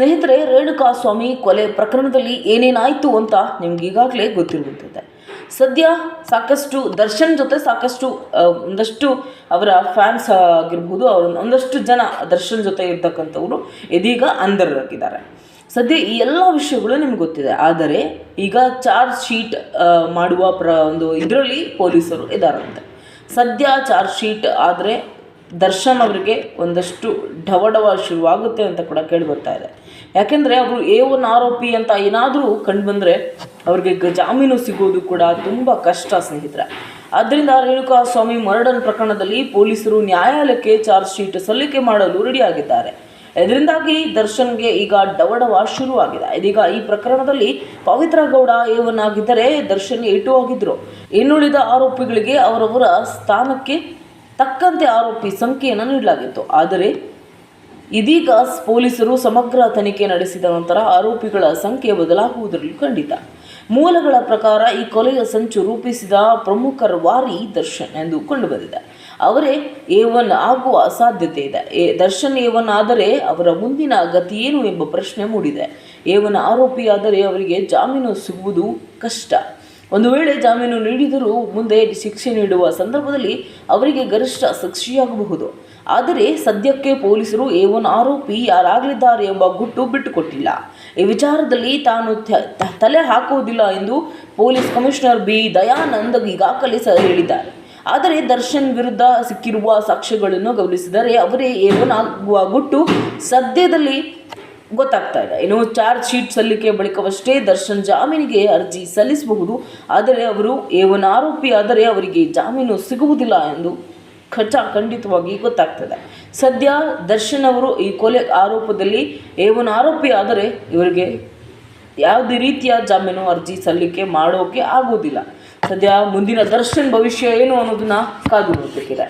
ಸ್ನೇಹಿತರೆ ರೇಣುಕಾ ಸ್ವಾಮಿ ಕೊಲೆ ಪ್ರಕರಣದಲ್ಲಿ ಏನೇನಾಯಿತು ಅಂತ ನಿಮ್ಗೆ ಈಗಾಗಲೇ ಗೊತ್ತಿರುವಂಥದ್ದೆ. ಸದ್ಯ ಸಾಕಷ್ಟು, ದರ್ಶನ್ ಜೊತೆ ಸಾಕಷ್ಟು ಒಂದಷ್ಟು ಅವರ ಫ್ಯಾನ್ಸ್ ಆಗಿರ್ಬೋದು, ಅವ್ರ ಒಂದಷ್ಟು ಜನ ದರ್ಶನ್ ಜೊತೆ ಇರ್ತಕ್ಕಂಥವ್ರು ಇದೀಗ ಅಂಧರಾಗಿದ್ದಾರೆ. ಸದ್ಯ ಈ ಎಲ್ಲ ವಿಷಯಗಳು ನಿಮ್ಗೆ ಗೊತ್ತಿದೆ. ಆದರೆ ಈಗ ಚಾರ್ಜ್ ಶೀಟ್ ಮಾಡುವ ಪ್ರ, ಒಂದು ಇದರಲ್ಲಿ ಪೊಲೀಸರು ಇದ್ದಾರಂತೆ. ಸದ್ಯ ಚಾರ್ಜ್ ಶೀಟ್ ಆದರೆ ದರ್ಶನ್ ಅವರಿಗೆ ಒಂದಷ್ಟು ಢವಢವ ಶುರುವಾಗುತ್ತೆ ಅಂತ ಕೂಡ ಕೇಳಿ ಬರ್ತಾ ಇದೆ. ಯಾಕೆಂದರೆ ಅವರು ಎ ಒನ್ ಆರೋಪಿ ಅಂತ ಏನಾದರೂ ಕಂಡು ಬಂದರೆ ಅವ್ರಿಗೆ ಜಾಮೀನು ಸಿಗೋದು ಕೂಡ ತುಂಬ ಕಷ್ಟ ಸ್ನೇಹಿತರೆ. ಆದ್ದರಿಂದ ರೇಣುಕಾ ಸ್ವಾಮಿ ಮರ್ಡರ್ ಪ್ರಕರಣದಲ್ಲಿ ಪೊಲೀಸರು ನ್ಯಾಯಾಲಯಕ್ಕೆ ಚಾರ್ಜ್ ಶೀಟ್ ಸಲ್ಲಿಕೆ ಮಾಡಲು ರೆಡಿಯಾಗಿದ್ದಾರೆ ಇದರಿಂದಾಗಿ ದರ್ಶನ್ಗೆ ಈಗ ಡವಡವ ಶುರುವಾಗಿದೆ. ಇದೀಗ ಈ ಪ್ರಕರಣದಲ್ಲಿ ಪವಿತ್ರ ಗೌಡ ಏವನ್ ಆಗಿದ್ದರೆ ದರ್ಶನ್ ಏಟು ಆಗಿದ್ರು. ಇನ್ನುಳಿದ ಆರೋಪಿಗಳಿಗೆ ಅವರವರ ಸ್ಥಾನಕ್ಕೆ ತಕ್ಕಂತೆ ಆರೋಪಿ ಸಂಖ್ಯೆಯನ್ನು ನೀಡಲಾಗಿತ್ತು. ಆದರೆ ಇದೀಗ ಪೊಲೀಸರು ಸಮಗ್ರ ತನಿಖೆ ನಡೆಸಿದ ನಂತರ ಆರೋಪಿಗಳ ಸಂಖ್ಯೆ ಬದಲಾಗುವುದರಲ್ಲಿ ಖಂಡಿತ. ಮೂಲಗಳ ಪ್ರಕಾರ ಈ ಕೊಲೆಯ ಸಂಚು ರೂಪಿಸಿದ ಪ್ರಮುಖರ ವಾರಿ ದರ್ಶನ್ ಎಂದು ಕಂಡುಬಂದಿದೆ. ಅವರೇ ಎ ಆಗುವ ಸಾಧ್ಯತೆ ಇದೆ. ಎ, ದರ್ಶನ್ ಎ ಆದರೆ ಅವರ ಮುಂದಿನ ಗತಿ ಏನು ಎಂಬ ಪ್ರಶ್ನೆ ಮೂಡಿದೆ. ಎ ಒನ್ ಆರೋಪಿಯಾದರೆ ಅವರಿಗೆ ಜಾಮೀನು ಸಿಗುವುದು ಕಷ್ಟ. ಒಂದು ವೇಳೆ ಜಾಮೀನು ನೀಡಿದರೂ ಮುಂದೆ ಶಿಕ್ಷೆ ನೀಡುವ ಸಂದರ್ಭದಲ್ಲಿ ಅವರಿಗೆ ಗರಿಷ್ಠ ಶಿಕ್ಷೆಯಾಗಬಹುದು ಆದರೆ ಸದ್ಯಕ್ಕೆ ಪೊಲೀಸರು ಎ ಒನ್ ಆರೋಪಿ ಯಾರಾಗಲಿದ್ದಾರೆ ಎಂಬ ಗುಟ್ಟು ಬಿಟ್ಟುಕೊಟ್ಟಿಲ್ಲ. ಈ ವಿಚಾರದಲ್ಲಿ ತಾನು ತಲೆ ಹಾಕುವುದಿಲ್ಲ ಎಂದು ಪೊಲೀಸ್ ಕಮಿಷನರ್ ಬಿ ದಯಾನಂದ್ ಈಗಾಗಲೇ ಸಹ ಹೇಳಿದ್ದಾರೆ. ಆದರೆ ದರ್ಶನ್ ವಿರುದ್ಧ ಸಿಕ್ಕಿರುವ ಸಾಕ್ಷ್ಯಗಳನ್ನು ಗಮನಿಸಿದರೆ ಅವರೇ ಒನ್ ಆಗುವ ಗುಟ್ಟು ಸದ್ಯದಲ್ಲಿ ಗೊತ್ತಾಗ್ತಾ ಇದೆ. ಇನ್ನು ಚಾರ್ಜ್ ಶೀಟ್ ಸಲ್ಲಿಕೆ ಬಳಿಕವಷ್ಟೇ ದರ್ಶನ್ ಜಾಮೀನಿಗೆ ಅರ್ಜಿ ಸಲ್ಲಿಸಬಹುದು. ಆದರೆ ಅವರು ಏವನ್ ಆರೋಪಿ ಆದರೆ ಅವರಿಗೆ ಜಾಮೀನು ಸಿಗುವುದಿಲ್ಲ ಎಂದು ಖಚ ಖಂಡಿತವಾಗಿ ಗೊತ್ತಾಗ್ತದೆ. ಸದ್ಯ ದರ್ಶನ್ ಅವರು ಈ ಕೊಲೆ ಆರೋಪದಲ್ಲಿ ಏವನ್ ಆರೋಪಿ ಆದರೆ ಇವರಿಗೆ ಯಾವುದೇ ರೀತಿಯ ಜಾಮೀನು ಅರ್ಜಿ ಸಲ್ಲಿಕೆ ಮಾಡೋಕೆ ಆಗೋದಿಲ್ಲ ಸದ್ಯ ಮುಂದಿನ ದರ್ಶನ್ ಭವಿಷ್ಯ ಏನು ಅನ್ನೋದನ್ನ ಕಾದು ನೋಡಬೇಕಿದೆ.